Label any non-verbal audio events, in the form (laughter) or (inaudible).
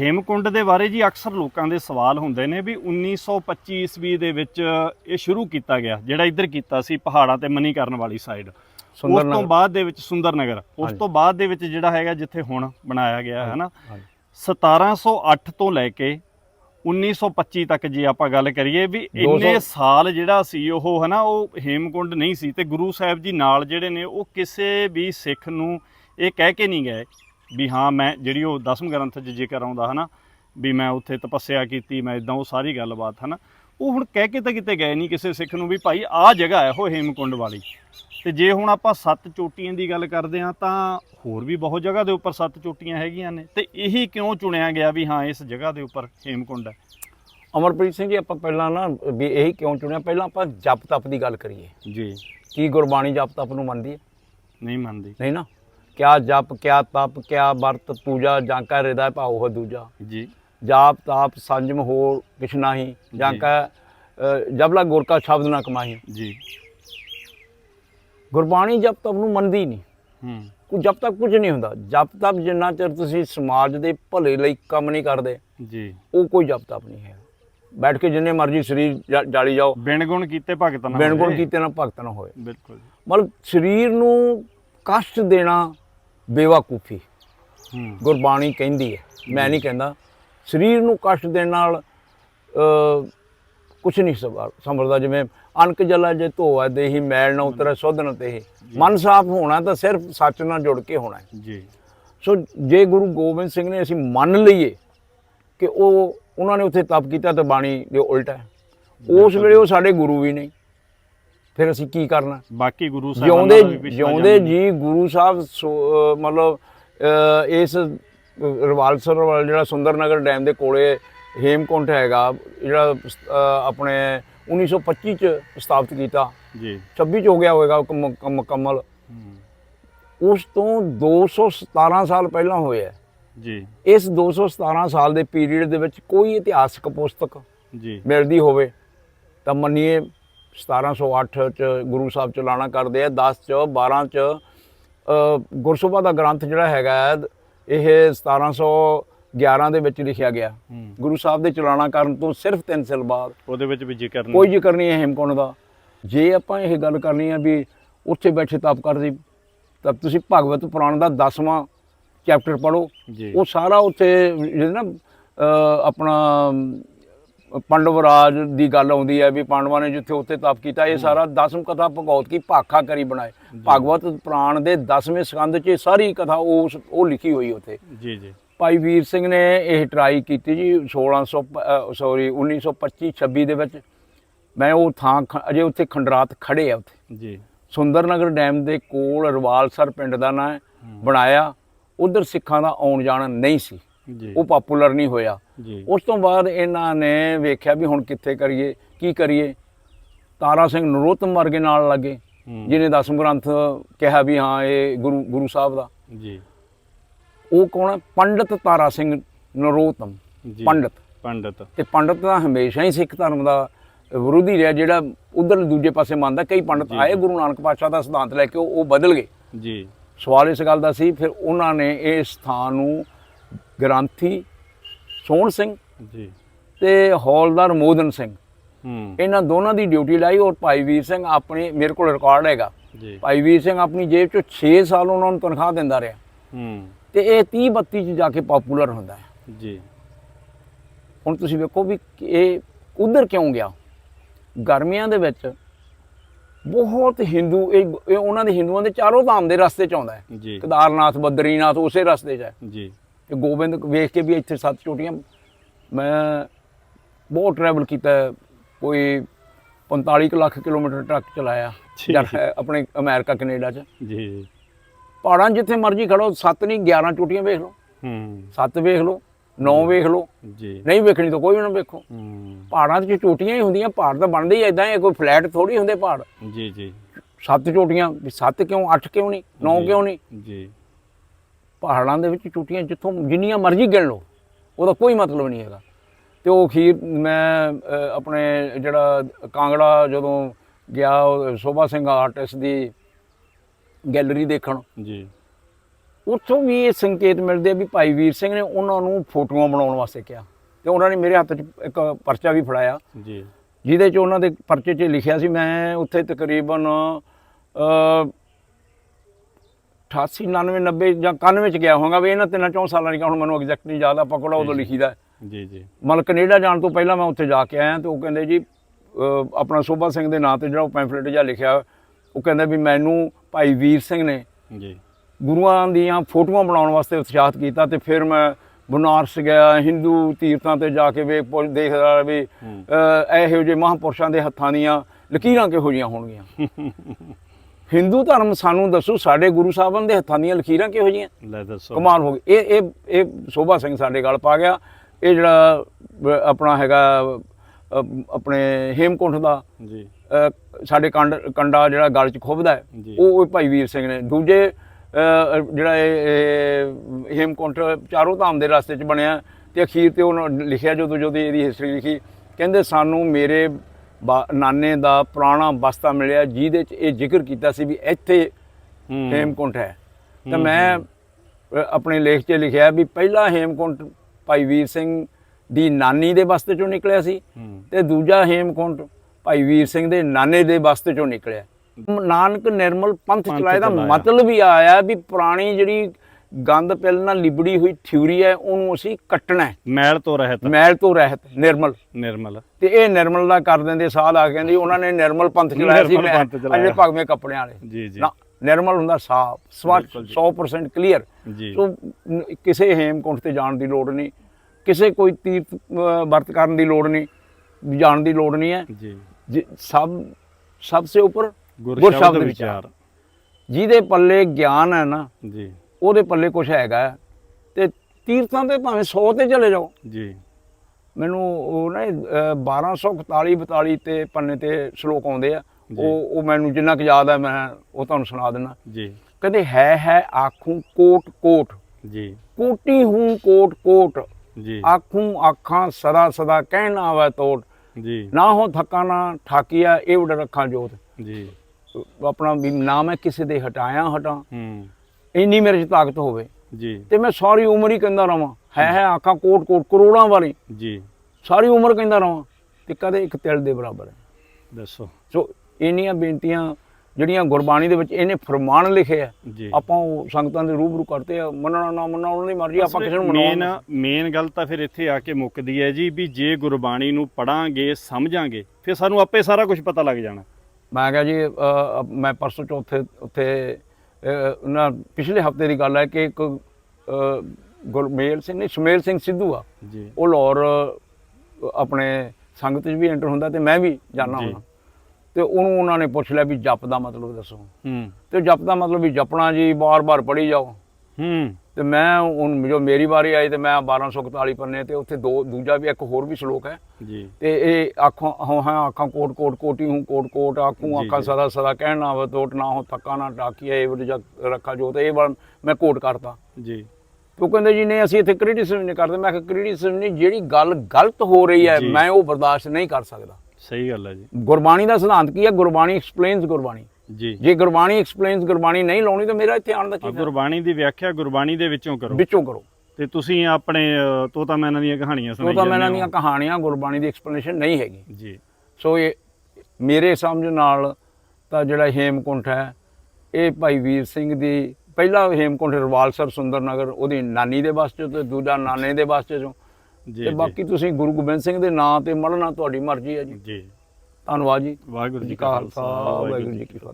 ਹੇਮਕੁੰਡ ਦੇ ਬਾਰੇ ਜੀ ਅਕਸਰ ਲੋਕਾਂ ਦੇ ਸਵਾਲ ਹੁੰਦੇ ਨੇ ਵੀ 1925 ਈਸਵੀ ਦੇ ਵਿੱਚ ਇਹ ਸ਼ੁਰੂ ਕੀਤਾ ਗਿਆ ਜਿਹੜਾ ਇੱਧਰ ਕੀਤਾ ਸੀ ਪਹਾੜਾਂ ਤੇ ਮਨੀਕਰਨ ਵਾਲੀ ਸਾਈਡ ਉਸ ਤੋਂ। ਬਾਅਦ ਦੇ ਵਿੱਚ ਸੁੰਦਰ ਨਗਰ ਉਸ। ਤੋਂ ਬਾਅਦ ਦੇ ਵਿੱਚ ਜਿਹੜਾ ਹੈਗਾ ਜਿੱਥੇ ਹੁਣ ਬਣਾਇਆ ਗਿਆ ਹੈ ਨਾ ਹਾਂਜੀ। 1708 ਤੋਂ ਲੈ ਕੇ 1925 ਤੱਕ ਜੇ ਆਪਾਂ ਗੱਲ ਕਰੀਏ ਵੀ ਇੰਨੇ ਸਾਲ ਜਿਹੜਾ ਸੀ ਉਹ ਹਨਾ ਉਹ ਹੇਮਕੁੰਡ ਨਹੀਂ ਸੀ ਤੇ ਗੁਰੂ ਸਾਹਿਬ ਜੀ ਨਾਲ ਜਿਹੜੇ ਨੇ ਉਹ ਕਿਸੇ ਵੀ ਸਿੱਖ ਨੂੰ ਇਹ ਕਹਿ ਕੇ ਨਹੀਂ ਗਏ ਵੀ ਹਾਂ ਮੈਂ ਜਿਹੜੀ ਉਹ ਦਸਮ ਗ੍ਰੰਥ 'ਚ ਜ਼ਿਕਰ ਆਉਂਦਾ ਹਨਾ ਵੀ ਮੈਂ ਉੱਥੇ ਤਪੱਸਿਆ ਕੀਤੀ ਮੈਂ ਇਦਾਂ ਉਹ ਸਾਰੀ ਗੱਲਬਾਤ ਹਨਾ। ਉਹ ਹੁਣ ਕਹਿ ਕੇ ਤਾਂ ਕਿਤੇ ਗਏ ਨਹੀਂ ਕਿਸੇ ਸਿੱਖ ਨੂੰ ਵੀ ਭਾਈ ਆਹ ਜਗ੍ਹਾ ਹੈ ਉਹ ਹੇਮਕੁੰਡ ਵਾਲੀ। ਤੇ ਜੇ ਹੁਣ ਆਪਾਂ ਸੱਤ ਚੋਟੀਆਂ ਦੀ ਗੱਲ ਕਰਦੇ ਹਾਂ ਤਾਂ ਹੋਰ ਵੀ ਬਹੁਤ ਜਗ੍ਹਾ ਦੇ ਉੱਪਰ ਸੱਤ ਚੋਟੀਆਂ ਹੈਗੀਆਂ ਨੇ। ਤੇ ਇਹੀ ਕਿਉਂ ਚੁਣਿਆ ਗਿਆ ਵੀ ਹਾਂ ਇਸ ਜਗ੍ਹਾ ਦੇ ਉੱਪਰ ਹੇਮਕੁੰਡ ਹੈ? ਅਮਰਪ੍ਰੀਤ ਸਿੰਘ ਜੀ ਆਪਾਂ ਪਹਿਲਾਂ ਨਾ ਵੀ ਇਹੀ ਕਿਉਂ ਚੁਣਿਆ? ਪਹਿਲਾਂ ਆਪਾਂ ਜਪ ਤਪ ਦੀ ਗੱਲ ਕਰੀਏ। ਜੀ। ਕੀ ਗੁਰਬਾਣੀ ਜਪ ਤਪ ਨੂੰ ਮੰਨਦੀ ਹੈ? ਨਹੀਂ ਮੰਨਦੀ। ਨਹੀਂ ਨਾ? ਕਿਆ ਜਪ ਕਿਆ ਤਪ ਕਿਆ ਵਰਤ ਪੂਜਾ ਜਾਂ ਕਾ ਹਿਰਦਾ ਭਾਉ ਹੋ ਦੂਜਾ। ਜੀ। ਜਾਪ ਤਾਪ ਸੰਜਮ ਹੋਰ ਕਿਛ ਨਾਹੀ ਜਾਂ। ਕਾ ਜਬਲਾ ਗੁਰ ਕਾ ਸ਼ਬਦ ਨਾ ਕਮਾਹੀ ਜੀ। ਗੁਰਬਾਣੀ ਜਪ ਤਪ ਨੂੰ ਮੰਨਦੀ ਨਹੀਂ। ਹੂੰ। ਕੋਈ ਜਪ ਤਪ ਕੁਝ ਨਹੀਂ ਹੁੰਦਾ। ਜਪ ਤਪ ਜਿੰਨਾ ਚਿਰ ਤੁਸੀਂ ਸਮਾਜ ਦੇ ਭਲੇ ਲਈ ਕੰਮ ਨਹੀਂ ਕਰਦੇ ਜੀ। ਉਹ ਕੋਈ ਜਪ ਤਪ ਨਹੀਂ ਹੈ। ਬੈਠ ਕੇ ਜਿੰਨੇ ਮਰਜ਼ੀ ਸਰੀਰ ਜਾਲੀ ਜਾਓ। ਬਿਨ ਗੁਣ ਕੀਤੇ ਭਗਤ ਨਾ ਬਿਨ ਗੁਣ। ਕੀਤੇ ਨਾ ਭਗਤ ਨਾ ਹੋਏ। ਬਿਲਕੁਲ ਮਤਲਬ ਸਰੀਰ ਨੂੰ ਕਸ਼ਟ ਦੇਣਾ ਬੇਵਕੂਫੀ ਗੁਰਬਾਣੀ ਕਹਿੰਦੀ ਹੈ। ਮੈਂ ਨਹੀਂ ਕਹਿੰਦਾ। ਸਰੀਰ ਨੂੰ ਕਸ਼ਟ ਦੇਣ ਨਾਲ ਕੁਝ ਨਹੀਂ ਸਮਝਦਾ ਜਿਵੇਂ ਅਣਕ ਜਲਾ ਜੇ ਧੋਆ ਦੇਹੀ ਮੈਲ ਨਾ ਉਤਰੈ ਸੁਧ ਨ ਤੇਹੀ ਮਨ ਸਾਫ਼ ਹੋਣਾ ਤਾਂ ਸਿਰਫ ਸੱਚ ਨਾਲ ਜੁੜ ਕੇ ਹੋਣਾ ਹੈ। ਜੀ। ਸੋ ਜੇ ਗੁਰੂ ਗੋਬਿੰਦ ਸਿੰਘ ਨੇ ਅਸੀਂ ਮੰਨ ਲਈਏ ਕਿ ਉਹ ਉਹਨਾਂ ਨੇ ਉੱਥੇ ਤਪ ਕੀਤਾ ਤਾਂ ਬਾਣੀ ਦੇ ਉਲਟ ਹੈ। ਉਸ ਵੇਲੇ ਉਹ ਸਾਡੇ ਗੁਰੂ ਵੀ ਨਹੀਂ। ਫਿਰ ਅਸੀਂ ਕੀ ਕਰਨਾ? ਬਾਕੀ ਗੁਰੂ ਸਾਹਿਬਾਨਾਂ ਜਿਉਂਦੇ ਜਿਉਂਦੇ ਜੀ ਗੁਰੂ ਸਾਹਿਬ ਮਤਲਬ ਇਸ ਰਵਾਲਸਰ ਵਾਲਾ ਜਿਹੜਾ ਸੁੰਦਰਨਗਰ ਡੈਮ ਦੇ ਕੋਲੇ ਹੇਮਕੁੰਟ ਹੈਗਾ ਜਿਹੜਾ ਆਪਣੇ 1925 ਚ ਸਥਾਪਿਤ ਕੀਤਾ। ਜੀ। 26 ਚ ਹੋ ਗਿਆ ਹੋਵੇਗਾ ਮੁਕੰਮਲ। ਉਸ ਤੋਂ 217 ਸਾਲ ਪਹਿਲਾਂ ਹੋਇਆ ਜੀ। ਇਸ 217 ਸਾਲ ਦੇ ਪੀਰੀਅਡ ਦੇ ਵਿੱਚ ਕੋਈ ਇਤਿਹਾਸਕ ਪੁਸਤਕ ਜੀ। ਮਿਲਦੀ ਹੋਵੇ ਤਾਂ ਮੰਨੀਏ 1708 ਚ ਗੁਰੂ ਸਾਹਿਬ ਚਲਾਣਾ ਕਰਦੇ ਆ 10 ਚ 12 ਚ ਗੁਰਸਭਾ ਦਾ ਗ੍ਰੰਥ ਜਿਹੜਾ ਹੈਗਾ ਇਹ 1711 ਦੇ ਵਿੱਚ ਲਿਖਿਆ ਗਿਆ। ਗੁਰੂ ਸਾਹਿਬ ਦੇ ਚਲਾਣਾ ਕਰਨ ਤੋਂ ਸਿਰਫ 3 ਸਾਲ ਬਾਅਦ ਉਹਦੇ ਵਿੱਚ ਵੀ ਜ਼ਿਕਰ ਨਹੀਂ। ਕੋਈ ਜ਼ਿਕਰ ਨਹੀਂ ਹੈ ਹੇਮਕੁੰਡ ਦਾ। ਜੇ ਆਪਾਂ ਇਹ ਗੱਲ ਕਰਨੀ ਹੈ ਵੀ ਉੱਥੇ ਬੈਠੇ ਤਪ ਕਰਦੇ ਤਾਂ ਤੁਸੀਂ ਭਗਵਤ ਪੁਰਾਣ ਦਾ 10ਵਾਂ ਚੈਪਟਰ ਪੜ੍ਹੋ। ਜੀ। ਉਹ ਸਾਰਾ ਉੱਥੇ ਜਿਹੜਾ ਨਾ ਆਪਣਾ ਪਾਂਡਵ ਰਾਜ ਦੀ ਗੱਲ ਆਉਂਦੀ ਹੈ ਵੀ ਪਾਂਡਵਾਂ ਨੇ ਜਿੱਥੇ ਉੱਥੇ ਤਪ ਕੀਤਾ ਇਹ ਸਾਰਾ ਦਸਮ ਕਥਾ ਭਗਵਤ ਕੀ ਭਾਖਾ ਕਰੀ ਬਣਾਏ। ਭਗਵਤ ਪੁਰਾਣ ਦੇ 10ਵੇਂ ਸਕੰਦ 'ਚ ਸਾਰੀ ਕਥਾ ਉਸ ਉਹ ਲਿਖੀ ਹੋਈ ਉੱਥੇ। ਜੀ ਜੀ। ਭਾਈ ਵੀਰ ਸਿੰਘ ਨੇ ਇਹ ਟਰਾਈ ਕੀਤੀ ਜੀ 1600 ਸੌਰੀ 1925 26 ਦੇ ਵਿੱਚ। ਮੈਂ ਉਹ ਥਾਂ ਅਜੇ ਉੱਥੇ ਖੰਡਰਾਤ ਖੜੇ ਆ ਉੱਥੇ। ਜੀ। ਸੁੰਦਰਨਗਰ ਡੈਮ ਦੇ ਕੋਲ ਰਵਾਲਸਰ ਪਿੰਡ ਦਾ ਨਾਂ ਬਣਾਇਆ। ਉਧਰ ਸਿੱਖਾਂ ਦਾ ਆਉਣ ਜਾਣ ਨਹੀਂ ਸੀ। ਉਹ ਪਪੂਲਰ ਨਹੀਂ ਹੋਇਆ। ਉਸ ਤੋਂ ਬਾਅਦ ਇਹਨਾਂ ਨੇ ਵੇਖਿਆ ਵੀ ਹੁਣ ਕਿੱਥੇ ਕਰੀਏ ਕੀ ਕਰੀਏ। ਤਾਰਾ ਸਿੰਘ ਨਰੋਤਮ ਵਰਗੇ ਨਾਲ ਲੱਗੇ ਜਿਹਨੇ ਦਸਮ ਗ੍ਰੰਥ ਕਿਹਾ ਵੀ ਹਾਂ ਇਹ ਗੁਰੂ ਗੁਰੂ ਸਾਹਿਬ ਦਾ। ਜੀ। ਉਹ ਕੌਣ ਹੈ? ਪੰਡਤ ਤਾਰਾ ਸਿੰਘ ਨਰੋਤਮ। ਜੀ। ਪੰਡਤ। ਪੰਡਤ। ਤੇ ਪੰਡਤ ਤਾਂ ਹਮੇਸ਼ਾ ਹੀ ਸਿੱਖ ਧਰਮ ਦਾ ਵਿਰੋਧੀ ਰਿਹਾ ਜਿਹੜਾ ਉਧਰ ਦੂਜੇ ਪਾਸੇ ਮੰਨਦਾ ਕਈ ਪੰਡਤ। ਆਏ ਗੁਰੂ ਨਾਨਕ ਪਾਤਸ਼ਾਹ ਦਾ ਸਿਧਾਂਤ ਲੈ ਕੇ ਉਹ ਬਦਲ ਗਏ। ਜੀ। ਸਵਾਲ ਇਸ ਗੱਲ ਦਾ ਸੀ ਫਿਰ ਉਹਨਾਂ ਨੇ ਇਸ ਸਥਾਨ ਨੂੰ ਗ੍ਰੰਥੀ ਸੋਹਣ ਸਿੰਘ ਜੀ। ਤੇ ਹੌਲਦਾਰ ਮੋਦਨ ਸਿੰਘ। ਹੂੰ। ਇਹਨਾਂ ਦੋਨਾਂ ਦੀ ਡਿਊਟੀ ਲਾਈ ਔਰ ਭਾਈ ਵੀਰ ਸਿੰਘ ਆਪਣੀ ਮੇਰੇ ਕੋਲ ਰਿਕਾਰਡ ਹੈਗਾ। ਜੀ। ਭਾਈ ਵੀਰ ਸਿੰਘ ਆਪਣੀ ਜੇਬ ਚੋਂ 6 ਸਾਲ ਉਹਨਾਂ ਨੂੰ ਤਨਖਾਹ ਦਿੰਦਾ ਰਿਹਾ। ਹੂੰ। ਤੇ ਇਹ 30 32 ਚ ਜਾ ਕੇ ਪਪੂਲਰ ਹੁੰਦਾ ਹੈ। ਜੀ। ਹੁਣ ਤੁਸੀਂ ਵੇਖੋ ਵੀ ਇਹ ਉਧਰ ਕਿਉਂ ਗਿਆ? ਗਰਮੀਆਂ ਦੇ ਵਿੱਚ ਬਹੁਤ ਹਿੰਦੂ ਇਹ ਉਹਨਾਂ ਦੇ ਹਿੰਦੂਆਂ ਦੇ ਚਾਰੋਂ ਧਾਮ ਦੇ ਰਸਤੇ ਚ ਆਉਂਦਾ ਹੈ। ਜੀ। ਕੇਦਾਰਨਾਥ ਬਦਰੀਨਾਥ ਉਸੇ ਰਸਤੇ 'ਚ ਹੈ। ਜੀ। ਤੇ ਗੋਬਿੰਦ ਵੇਖ ਕੇ ਵੀ ਇੱਥੇ ਸੱਤ ਚੋਟੀਆਂ ਮੈਂ ਬਹੁਤ ਟਰੈਵਲ ਕੀਤਾ। ਕੋਈ 45 ਕੁ ਲੱਖ ਕਿਲੋਮੀਟਰ ਟਰੱਕ ਚਲਾਇਆ ਆਪਣੇ ਅਮਰੀਕਾ ਕੈਨੇਡਾ 'ਚ। ਜੀ। ਪਹਾੜਾਂ ਜਿੱਥੇ ਮਰਜ਼ੀ ਖੜੋ ਸੱਤ ਨਹੀਂ 11 ਚੋਟੀਆਂ ਵੇਖ ਲਓ। ਹੂੰ। ਸੱਤ ਵੇਖ ਲਓ ਨੌ ਵੇਖ ਲਓ। ਜੀ। ਨਹੀਂ ਵੇਖਣੀ ਤਾਂ ਕੋਈ ਵੀ ਨਾ ਵੇਖੋ। ਹੂੰ। ਪਹਾੜਾਂ 'ਚ ਚੋਟੀਆਂ ਹੀ ਹੁੰਦੀਆਂ ਪਹਾੜ ਤਾਂ ਬਣਦੇ ਹੀ ਐਦਾਂ ਹੀ ਕੋਈ ਫਲੈਟ ਥੋੜੀ ਹੁੰਦੇ ਪਹਾੜ। ਜੀ ਜੀ। ਸੱਤ ਚੋਟੀਆਂ ਵੀ ਸੱਤ ਕਿਉਂ ਅੱਠ ਕਿਉਂ ਨਹੀਂ ਨੌ। ਕਿਉਂ ਨਹੀਂ? ਜੀ। ਪਹਾੜਾਂ ਦੇ ਵਿੱਚ ਚੋਟੀਆਂ ਜਿੱਥੋਂ ਜਿੰਨੀਆਂ ਮਰਜ਼ੀ ਗਿਣ ਲਓ ਉਹਦਾ ਕੋਈ ਮਤਲਬ ਨਹੀਂ ਹੈਗਾ। ਤੇ ਉਹ ਖੀਰ ਮੈਂ ਆਪਣੇ ਜਿਹੜਾ ਕਾਂਗੜਾ ਜਦੋਂ ਗਿਆ ਸ਼ੋਭਾ ਸਿੰਘ ਆਰਟਿਸਟ ਦੀ ਗੈਲਰੀ ਦੇਖਣ। ਜੀ। ਉੱਥੋਂ ਵੀ ਇਹ ਸੰਕੇਤ ਮਿਲਦੇ ਆ ਵੀ ਭਾਈ ਵੀਰ ਸਿੰਘ ਨੇ ਉਹਨਾਂ ਨੂੰ ਫੋਟੋਆਂ ਬਣਾਉਣ ਵਾਸਤੇ ਕਿਹਾ। ਤੇ ਉਹਨਾਂ ਨੇ ਮੇਰੇ ਹੱਥ 'ਚ ਇੱਕ ਪਰਚਾ ਵੀ ਫੜਾਇਆ। ਜੀ। ਜਿਹਦੇ 'ਚ ਉਹਨਾਂ ਦੇ ਪਰਚੇ 'ਚ ਲਿਖਿਆ ਸੀ ਮੈਂ ਉੱਥੇ ਤਕਰੀਬਨ 88 99 90 ਜਾਂ 91 ਚ ਗਿਆ ਹੋਵਾਂਗਾ ਵੀ ਇਹਨਾਂ ਤਿੰਨਾਂ ਚੌਂ ਸਾਲਾਂ ਦੀ ਹੁਣ ਮੈਨੂੰ ਐਗਜ਼ੈਕਟ ਨਹੀਂ ਯਾਦ ਆਪਾਂ ਕੋਲ ਉਦੋਂ ਲਿਖੀਦਾ ਜੀ ਜੀ। ਮਤਲਬ ਕੈਨੇਡਾ ਜਾਣ ਤੋਂ ਪਹਿਲਾਂ ਮੈਂ ਉੱਥੇ ਜਾ ਕੇ ਆਇਆ ਤੇ ਉਹ ਕਹਿੰਦੇ ਜੀ ਆਪਣਾ ਸੋਭਾ ਸਿੰਘ ਦੇ ਨਾਂ ਤੇ ਜਿਹੜਾ ਉਹ ਪੈਂਫਲੇਟ ਜਿਹਾ ਲਿਖਿਆ ਉਹ ਕਹਿੰਦਾ ਵੀ ਮੈਨੂੰ ਭਾਈ ਵੀਰ ਸਿੰਘ ਨੇ ਜੀ। ਗੁਰੂਆਂ ਦੀਆਂ ਫੋਟੋਆਂ ਬਣਾਉਣ ਵਾਸਤੇ ਉਤਸ਼ਾਹਿਤ ਕੀਤਾ ਤੇ ਫਿਰ ਮੈਂ ਬਨਾਰਸ ਗਿਆ ਹਿੰਦੂ ਤੀਰਥਾਂ ਤੇ ਜਾ ਕੇ ਵੇਖ ਪੁੱਛ ਦੇਖਦਾ ਵੀ ਇਹੋ ਜਿਹੇ ਮਹਾਂਪੁਰਸ਼ਾਂ ਦੇ ਹੱਥਾਂ ਦੀਆਂ ਲਕੀਰਾਂ ਕਿਹੋ ਜਿਹੀਆਂ ਹੋਣਗੀਆਂ। (laughs) ਹਿੰਦੂ ਧਰਮ ਸਾਨੂੰ ਦੱਸੋ ਸਾਡੇ ਗੁਰੂ ਸਾਹਿਬਾਨ ਦੇ ਹੱਥਾਂ ਦੀਆਂ ਲਕੀਰਾਂ ਕਿਹੋ ਜਿਹੀਆਂ? ਲੈ ਦੱਸੋ। ਕਮਾਲ ਹੋ ਗਈ। ਇਹ ਇਹ ਇਹ ਸੋਭਾ ਸਿੰਘ ਸਾਡੇ ਗੱਲ ਪਾ ਗਿਆ। ਇਹ ਜਿਹੜਾ ਆਪਣਾ ਹੈਗਾ ਆਪਣੇ ਹੇਮਕੁੰਟ ਦਾ ਜੀ। ਸਾਡੇ ਕੰਡ ਕੰਡਾ ਜਿਹੜਾ ਗਲ 'ਚ ਖੁੱਭਦਾ ਹੈ। ਉਹ ਉਹ ਭਾਈ ਵੀਰ ਸਿੰਘ ਨੇ। ਦੂਜੇ ਜਿਹੜਾ ਇਹ ਹੇਮਕੁੰਟ ਚਾਰੋਂ ਧਾਮ ਦੇ ਰਸਤੇ 'ਚ ਬਣਿਆ ਤੇ ਅਖੀਰ ਤੇ ਉਹਨਾਂ ਲਿਖਿਆ ਜਦੋਂ ਜਦੋਂ ਇਹਦੀ ਹਿਸਟਰੀ ਲਿਖੀ ਕਹਿੰਦੇ ਸਾਨੂੰ ਮੇਰੇ ਨਾਨੇ ਦਾ ਪੁਰਾਣਾ ਬਸਤਾ ਮਿਲਿਆ ਜਿਹਦੇ 'ਚ ਇਹ ਜ਼ਿਕਰ ਕੀਤਾ ਸੀ ਵੀ ਇੱਥੇ ਹੂੰ। ਹੇਮਕੁੰਟ ਹੈ। ਤਾਂ ਹੂੰ, ਮੈਂ ਆਪਣੇ ਲੇਖ 'ਚ ਲਿਖਿਆ ਵੀ ਪਹਿਲਾ ਹੇਮਕੁੰਟ ਭਾਈ ਵੀਰ ਸਿੰਘ ਦੀ ਨਾਨੀ ਦੇ ਬਸਤੇ 'ਚੋਂ ਨਿਕਲਿਆ ਸੀ ਹੂੰ। ਤੇ ਦੂਜਾ ਹੇਮਕੁੰਟ ਭਾਈ ਵੀਰ ਸਿੰਘ ਦੇ ਨਾਨੇ ਦੇ ਬਸਤੇ ਚੋਂ ਨਿਕਲਿਆ। ਨਾਨਕ ਨਿਰਮਲ ਪੰਥ ਚਲਾਏ ਦਾ। ਮਤਲਬ ਵੀ ਆਇਆ ਵੀ ਪੁਰਾਣੀ ਜਿਹੜੀ ਗੰਦ ਪਿਲ ਨਾਲ ਲਿਬੜੀ ਹੋਈ ਥਿਊਰੀ ਹੈ ਉਹਨੂੰ ਅਸੀਂ ਕੱਟਣਾ ਹੈ। ਮੈਲ ਤੋਂ ਰਹਿਤ। ਮੈਲ ਤੋਂ ਰਹਿਤ ਨਿਰਮਲ। ਨਿਰਮਲ। ਤੇ ਇਹ ਨਿਰਮਲ ਦਾ ਕਰ ਦਿੰਦੇ ਸਾਧ ਆ ਕੇ ਕਹਿੰਦੇ ਉਹਨਾਂ ਨੇ ਨਿਰਮਲ ਪੰਥ ਚਲਾਇਆ ਸੀ। ਅਜੇ ਭਗਵੇਂ ਕੱਪੜਿਆਂ ਵਾਲੇ। ਜੀ ਜੀ। ਨਾ ਨਿਰਮਲ ਹੁੰਦਾ ਸਾਫ਼ ਸਵੱਛ ਬਿਲਕੁਲ ਜੀ। 100% ਕਲੀਅਰ ਜੀ। ਸੋ ਕਿਸੇ ਹੇਮਕੁੰਟ ਤੇ ਜਾਣ ਦੀ ਲੋੜ ਨਹੀਂ ਕਿਸੇ ਕੋਈ ਤੀਰਥ ਵਰਤ ਕਰਨ ਦੀ ਲੋੜ ਨਹੀਂ ਜਾਣ ਦੀ ਲੋੜ ਨਹੀਂ ਹੈ। ਜੀ। ਸਭ ਸਭ ਸੇ ਉੱਪਰ ਗੁਰ ਗੁਰ ਸ਼ਬਦ ਸ਼ਬਦ ਵਿਚਾਰ। ਜਿਹਦੇ ਪੱਲੇ ਗਿਆਨ ਹੈ ਨਾ ਜੀ। ਉਹਦੇ ਪੱਲੇ ਕੁਝ ਹੈਗਾ ਹੈ। ਤੇ ਤੀਰਥਾਂ ਤੇ ਭਾਵੇਂ 100 ਤੇ ਚਲੇ ਜਾਓ। ਜੀ। ਮੈਨੂੰ ਉਹ ਨਾ ਅ, 1241 42 ਤੇ ਪੰਨੇ ਤੇ ਸ਼ਲੋਕ ਆਉਂਦੇ ਆ। ਉਹ ਉਹ ਮੈਨੂੰ ਜਿੰਨਾ ਕੁ ਯਾਦ ਹੈ ਮੈਂ ਉਹ ਤੁਹਾਨੂੰ ਸੁਣਾ ਦਿੰਦਾ। ਜੀ। ਕਹਿੰਦੇ ਹੈ ਹੈ ਆਖੂ ਕੋਟ ਕੋਟ। ਜੀ। ਕੋਟੀ ਹੂੰ ਕੋਟ ਕੋਟ। ਜੀ। ਆਖੂ ਆਖਾਂ ਸਦਾ ਸਦਾ ਕਹਿਣਾ ਆਵੇ ਤੋਟ। ਜੀ। ਨਾ ਹੋ ਥਕਾ ਨਾ ਠਾਕੀਆ ਇਹ ਉਡ ਰੱਖਾਂ ਜੋਤ। ਜੀ। ਆਪਣਾ ਵੀ ਨਾ ਮੈਂ ਕਿਸੇ ਦੇ ਹਟਾਇਆ ਹਟਾਂ। ਹੂੰ। ਇੰਨੀ ਮੇਰੇ 'ਚ ਤਾਕਤ ਹੋਵੇ। ਜੀ। ਤੇ ਮੈਂ ਸਾਰੀ ਉਮਰ ਹੀ ਕਹਿੰਦਾ ਰਵਾਂ। ਹੈ ਹੈ ਆਖਾਂ ਕੋਟ ਕੋਟ ਕਰੋੜਾਂ ਵਾਲੀ। ਜੀ। ਸਾਰੀ ਉਮਰ ਕਹਿੰਦਾ ਰਵਾਂ। ਤੇ ਕਦੇ ਇੱਕ ਤਿਲ ਦੇ ਬਰਾਬਰ ਹੈ। ਦੱਸੋ। ਸੋ ਇੰਨੀਆਂ ਬੇਨਤੀਆਂ ਜਿਹੜੀਆਂ ਗੁਰਬਾਣੀ ਦੇ ਵਿੱਚ ਇਹਨੇ ਫਰਮਾਨ ਲਿਖੇ ਆ ਆਪਾਂ ਉਹ ਸੰਗਤਾਂ ਦੇ ਰੂਬਰੂ ਕਰਦੇ ਆ ਮੰਨਣਾ ਨਾ ਮੰਨਣਾ ਉਹਨਾਂ ਦੀ ਮਰਜ਼ੀ ਆਪਾਂ ਕਿਸੇ ਨੂੰ ਮੇਨ ਮਨਾਉਣਾ ਮੇਨ ਗੱਲ ਤਾਂ ਫਿਰ ਇੱਥੇ ਆ ਕੇ ਮੁੱਕਦੀ ਹੈ ਜੀ ਵੀ ਜੇ ਗੁਰਬਾਣੀ ਨੂੰ ਪੜਾਂਗੇ ਸਮਝਾਂਗੇ ਫਿਰ ਸਾਨੂੰ ਆਪੇ ਸਾਰਾ ਕੁਝ ਪਤਾ ਲੱਗ ਜਾਣਾ। ਮੈਂ ਕਿਹਾ ਜੀ ਮੈਂ ਪਰਸੋਂ ਚੌਥੇ ਉੱਥੇ ਨਾ ਪਿਛਲੇ ਹਫ਼ਤੇ ਦੀ ਗੱਲ ਹੈ ਕਿ ਇੱਕ ਗੁਰਮੇਲ ਸਿੰਘ ਨਹੀਂ ਸੁਮੇਲ ਸਿੰਘ ਸਿੱਧੂ ਆ। ਜੀ। ਉਹ ਲਾਹੌਰ ਆਪਣੇ ਸੰਗਤ 'ਚ ਵੀ ਐਂਟਰ ਹੁੰਦਾ ਤੇ ਮੈਂ ਵੀ ਜਾਣਾ। ਹੁੰਦਾ। ਤੇ ਉਹਨੂੰ ਉਹਨਾਂ ਨੇ ਪੁੱਛ ਲਿਆ ਵੀ ਜਪ ਦਾ ਮਤਲਬ ਦੱਸੋ। ਹੂੰ। ਤੇ ਜਪ ਦਾ ਮਤਲਬ ਵੀ ਜਪਣਾ ਜੀ ਬਾਰ-ਬਾਰ ਪੜ੍ਹੀ ਜਾਓ। ਹੂੰ। ਤੇ ਮੈਂ ਹੁਣ ਜੋ ਮੇਰੀ ਵਾਰੀ ਆਈ ਤੇ ਮੈਂ 1241 ਪੰਨੇ ਤੇ ਉੱਥੇ ਦੋ ਦੂਜਾ ਵੀ ਇੱਕ ਹੋਰ ਵੀ ਸ਼ਲੋਕ ਹੈ। ਜੀ। ਤੇ ਇਹ ਆਖਾਂ ਹਾਂ ਹਾਂ ਆਖਾਂ ਕੋਟ ਕੋਟ ਕੋਟੀ ਹੂੰ ਕੋਟ ਕੋਟ ਆਖੂੰ ਆਖਾਂ। ਸਦਾ ਸਦਾ ਕਹਿਣਾ ਵੇ ਤੋਟ ਨਾ ਹੋ ਥੱਕਾ ਨਾ ਟਾਕੀਆ ਇਹ ਵਡ ਰੱਖਾ ਜੋ ਤੇ ਇਹ ਵਾਰ ਮੈਂ ਕੋਟ ਕਰਤਾ। ਜੀ। ਤੇ ਉਹ ਕਹਿੰਦੇ ਜੀ ਨਹੀਂ ਅਸੀਂ ਇੱਥੇ ਕ੍ਰਿਟਿਸਿਜ਼ਮ ਨਹੀਂ ਕਰਦੇ। ਮੈਂ ਕਿਹਾ ਕ੍ਰਿਟਿਸਿਜ਼ਮ ਨਹੀਂ ਜਿਹੜੀ ਗੱਲ ਗਲਤ ਹੋ ਰਹੀ ਹੈ। ਮੈਂ ਉਹ ਬਰਦਾਸ਼ਤ ਨਹੀਂ ਕਰ ਸਕਦਾ। ਸਹੀ ਗੱਲ ਹੈ ਜੀ। ਗੁਰਬਾਣੀ ਦਾ ਸਿਧਾਂਤ ਕੀ ਹੈ? ਗੁਰਬਾਣੀ ਐਕਸਪਲੇਨਸ ਗੁਰਬਾਣੀ। ਜੀ। ਜੇ ਗੁਰਬਾਣੀ ਐਕਸਪਲੇਨਸ ਗੁਰਬਾਣੀ ਨਹੀਂ ਲਾਉਣੀ ਤਾਂ ਮੇਰਾ ਇੱਥੇ ਆਉਣ ਦਾ ਕੀ? ਗੁਰਬਾਣੀ ਦੀ ਵਿਆਖਿਆ ਗੁਰਬਾਣੀ ਦੇ ਵਿੱਚੋਂ ਕਰੋ। ਵਿੱਚੋਂ ਕਰੋ। ਤੇ ਤੁਸੀਂ ਆਪਣੇ ਤੋਤਾ ਮੈਨਾਂ ਦੀਆਂ ਕਹਾਣੀਆਂ ਉਹ ਸੁਣਾਈ ਤਾਂ ਮੈਂ ਇਹਨਾਂ ਜਾਂਦੇ ਦੀਆਂ। ਕਹਾਣੀਆਂ ਗੁਰਬਾਣੀ ਦੀ ਐਕਸਪਲੇਨੇਸ਼ਨ ਨਹੀਂ ਹੈਗੀ। ਜੀ। ਸੋ ਇਹ ਮੇਰੇ ਸਮਝ ਨਾਲ ਤਾਂ ਜਿਹੜਾ ਹੇਮਕੁੰਟ ਹੈ ਇਹ ਭਾਈ ਵੀਰ ਸਿੰਘ ਦੀ ਪਹਿਲਾ ਹੇਮਕੁੰਟ ਰਵਾਲਸਰ ਸੁੰਦਰ ਨਗਰ ਉਹਦੀ ਨਾਨੀ ਦੇ ਵਾਸਤੇ ਤੇ ਦੂਜਾ ਨਾਨੇ ਦੇ ਵਾਸਤੇ ਚੋਂ ਜੀ ਤੇ ਬਾਕੀ ਤੁਸੀਂ ਗੁਰੂ ਗੋਬਿੰਦ ਸਿੰਘ ਦੇ ਨਾਂ ਤੇ ਮੜਨਾ ਤੁਹਾਡੀ ਮਰਜ਼ੀ ਹੈ ਜੀ। ਜੀ। ਧੰਨਵਾਦ ਜੀ। ਵਾਹਿਗੁਰੂ ਜੀ ਕਾ ਖਾਲਸਾ ਵਾਹਿਗੁਰੂ ਜੀ ਕੀ ਫਤਿਹ।